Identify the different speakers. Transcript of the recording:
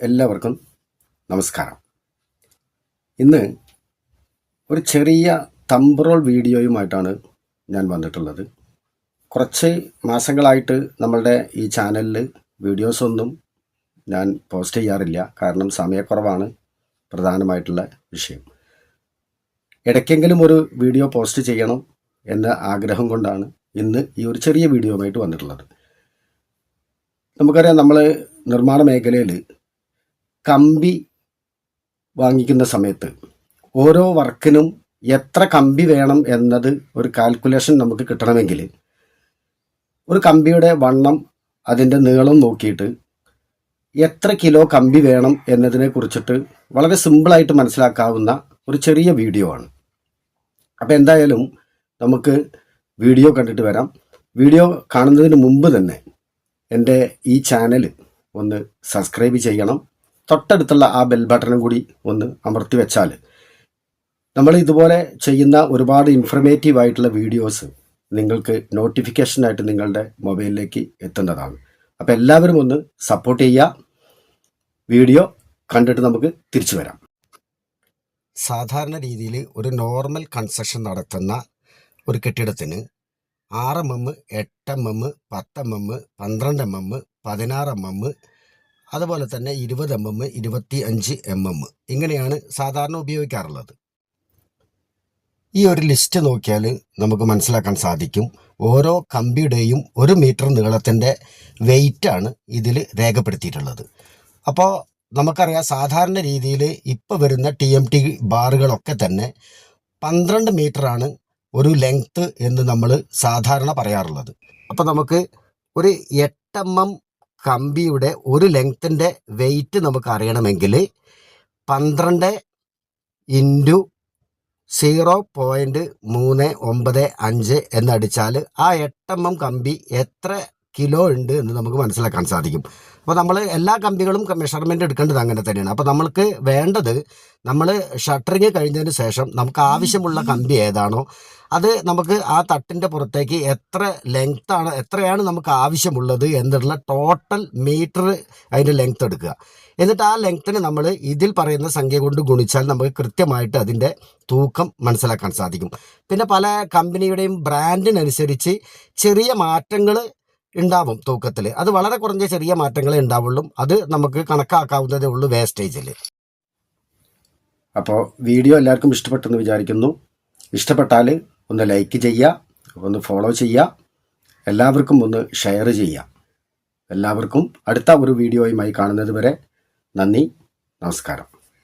Speaker 1: എല്ലാവർക്കും നമസ്കാരം. ഇന്ന് ഒരു ചെറിയ തമ്പ്രോൾ വീഡിയോയുമായിട്ടാണ് ഞാൻ വന്നിട്ടുള്ളത്. കുറച്ച് മാസങ്ങളായിട്ട് നമ്മളുടെ ഈ ചാനലിൽ വീഡിയോസൊന്നും ഞാൻ പോസ്റ്റ് ചെയ്യാറില്ല. കാരണം സമയക്കുറവാണ് പ്രധാനമായിട്ടുള്ള വിഷയം. ഇടയ്ക്കെങ്കിലും ഒരു വീഡിയോ പോസ്റ്റ് ചെയ്യണം എന്ന ആഗ്രഹം കൊണ്ടാണ് ഇന്ന് ഈ ഒരു ചെറിയ വീഡിയോയുമായിട്ട് വന്നിട്ടുള്ളത്. നമുക്കറിയാം നമ്മൾ നിർമ്മാണ മേഖലയിൽ കമ്പി വാങ്ങിക്കുന്ന സമയത്ത് ഓരോ വർക്കിനും എത്ര കമ്പി വേണം എന്നത് ഒരു കാൽക്കുലേഷൻ നമുക്ക് കിട്ടണമെങ്കിൽ ഒരു കമ്പിയുടെ വണ്ണം അതിന്റെ നീളം നോക്കിയിട്ട് എത്ര കിലോ കമ്പി വേണം എന്നതിനെ കുറിച്ചിട്ട് വളരെ സിമ്പിളായിട്ട് മനസ്സിലാക്കാവുന്ന ഒരു ചെറിയ വീഡിയോ ആണ്. അപ്പോൾ എന്തായാലും നമുക്ക് വീഡിയോ കണ്ടിട്ട് വരാം. വീഡിയോ കാണുന്നതിന് മുമ്പ് തന്നെ എന്റെ ഈ ചാനൽ ഒന്ന് സബ്സ്ക്രൈബ് ചെയ്യണം. തൊട്ടടുത്തുള്ള ആ ബെൽ ബട്ടണും കൂടി ഒന്ന് അമർത്തി വെച്ചാൽ നമ്മൾ ഇതുപോലെ ചെയ്യുന്ന ഒരുപാട് ഇൻഫർമേറ്റീവ് ആയിട്ടുള്ള വീഡിയോസ് നിങ്ങൾക്ക് നോട്ടിഫിക്കേഷനായിട്ട് നിങ്ങളുടെ മൊബൈലിലേക്ക് എത്തുന്നതാണ്. അപ്പോൾ എല്ലാവരും ഒന്ന് സപ്പോർട്ട് ചെയ്യുക. വീഡിയോ കണ്ടിട്ട് നമുക്ക് തിരിച്ചു വരാം. സാധാരണ രീതിയിൽ ഒരു നോർമൽ കൺസ്ട്രക്ഷൻ നടത്തുന്ന ഒരു കെട്ടിടത്തിന് ആറ് എം എം എട്ട് എം എം പത്ത് എം എം പന്ത്രണ്ട് എം എം പതിനാറ് എം എം അതുപോലെ തന്നെ ഇരുപത് എം എം ഇരുപത്തി അഞ്ച് എം എം ഇങ്ങനെയാണ് സാധാരണ ഉപയോഗിക്കാറുള്ളത്. ഈ ഒരു ലിസ്റ്റ് നോക്കിയാൽ നമുക്ക് മനസ്സിലാക്കാൻ സാധിക്കും. ഓരോ കമ്പിയുടെയും ഒരു മീറ്റർ നീളത്തിന്റെ വെയിറ്റാണ് ഇതിൽ രേഖപ്പെടുത്തിയിട്ടുള്ളത്. അപ്പോൾ നമുക്കറിയാം സാധാരണ രീതിയിൽ ഇപ്പോൾ വരുന്ന ടി എം ടി ബാറുകളൊക്കെ തന്നെ പന്ത്രണ്ട് മീറ്ററാണ് ഒരു ലെങ്ത്ത് എന്ന് നമ്മൾ സാധാരണ പറയാറുള്ളത്. അപ്പോൾ നമുക്ക് ഒരു എട്ട് എം എം കമ്പിയുടെ ഒരു ലെങ്ത്തിന്റെ വെയിറ്റ് നമുക്ക് അറിയണമെങ്കിൽ പന്ത്രണ്ട് ഇന്റു സീറോ പോയിന്റ് മൂന്ന് ഒമ്പത് അഞ്ച് എന്നടിച്ചാൽ ആ എട്ട് എം എം കമ്പി എത്ര കിലോ ഉണ്ട് എന്ന് നമുക്ക് മനസ്സിലാക്കാൻ സാധിക്കും. അപ്പോൾ നമ്മൾ എല്ലാ കമ്പികളും മെഷർമെന്റ് എടുക്കേണ്ടത് അങ്ങനെ തന്നെയാണ്. അപ്പോൾ നമ്മൾക്ക് വേണ്ടത് നമ്മൾ ഷട്ടറിങ് കഴിഞ്ഞതിന് ശേഷം നമുക്ക് ആവശ്യമുള്ള കമ്പി ഏതാണോ അത് നമുക്ക് ആ തട്ടിന്റെ പുറത്തേക്ക് എത്ര ലെങ്ത്താണ് എത്രയാണ് നമുക്ക് ആവശ്യമുള്ളത് എന്നുള്ള ടോട്ടൽ മീറ്റർ അതിന്റെ ലെങ്ത് എടുക്കുക. എന്നിട്ട് ആ ലെങ്ത്തിന് നമ്മൾ ഇതിൽ പറയുന്ന സംഖ്യ കൊണ്ട് ഗുണിച്ചാൽ നമുക്ക് കൃത്യമായിട്ട് അതിന്റെ തൂക്കം മനസ്സിലാക്കാൻ സാധിക്കും. പിന്നെ പല കമ്പനിയുടെയും ബ്രാൻഡിനനുസരിച്ച് ചെറിയ മാറ്റങ്ങൾ ഉണ്ടാവും തൂക്കത്തിൽ അത് വളരെ കുറഞ്ഞ ചെറിയ മാറ്റങ്ങളെ ഉണ്ടാവുള്ളൂ. അത് നമുക്ക് കണക്കാക്കാവുന്നതേ ഉള്ളൂ വേസ്റ്റേജിൽ അപ്പോൾ വീഡിയോ എല്ലാവർക്കും ഇഷ്ടപ്പെട്ടെന്ന് വിചാരിക്കുന്നു. ഇഷ്ടപ്പെട്ടാൽ ഒന്ന് ലൈക്ക് ചെയ്യുക ഒന്ന് ഫോളോ ചെയ്യുക എല്ലാവർക്കും ഒന്ന് ഷെയർ ചെയ്യുക എല്ലാവർക്കും അടുത്ത ഒരു വീഡിയോയുമായി കാണുന്നത് വരെ നന്ദി നമസ്കാരം.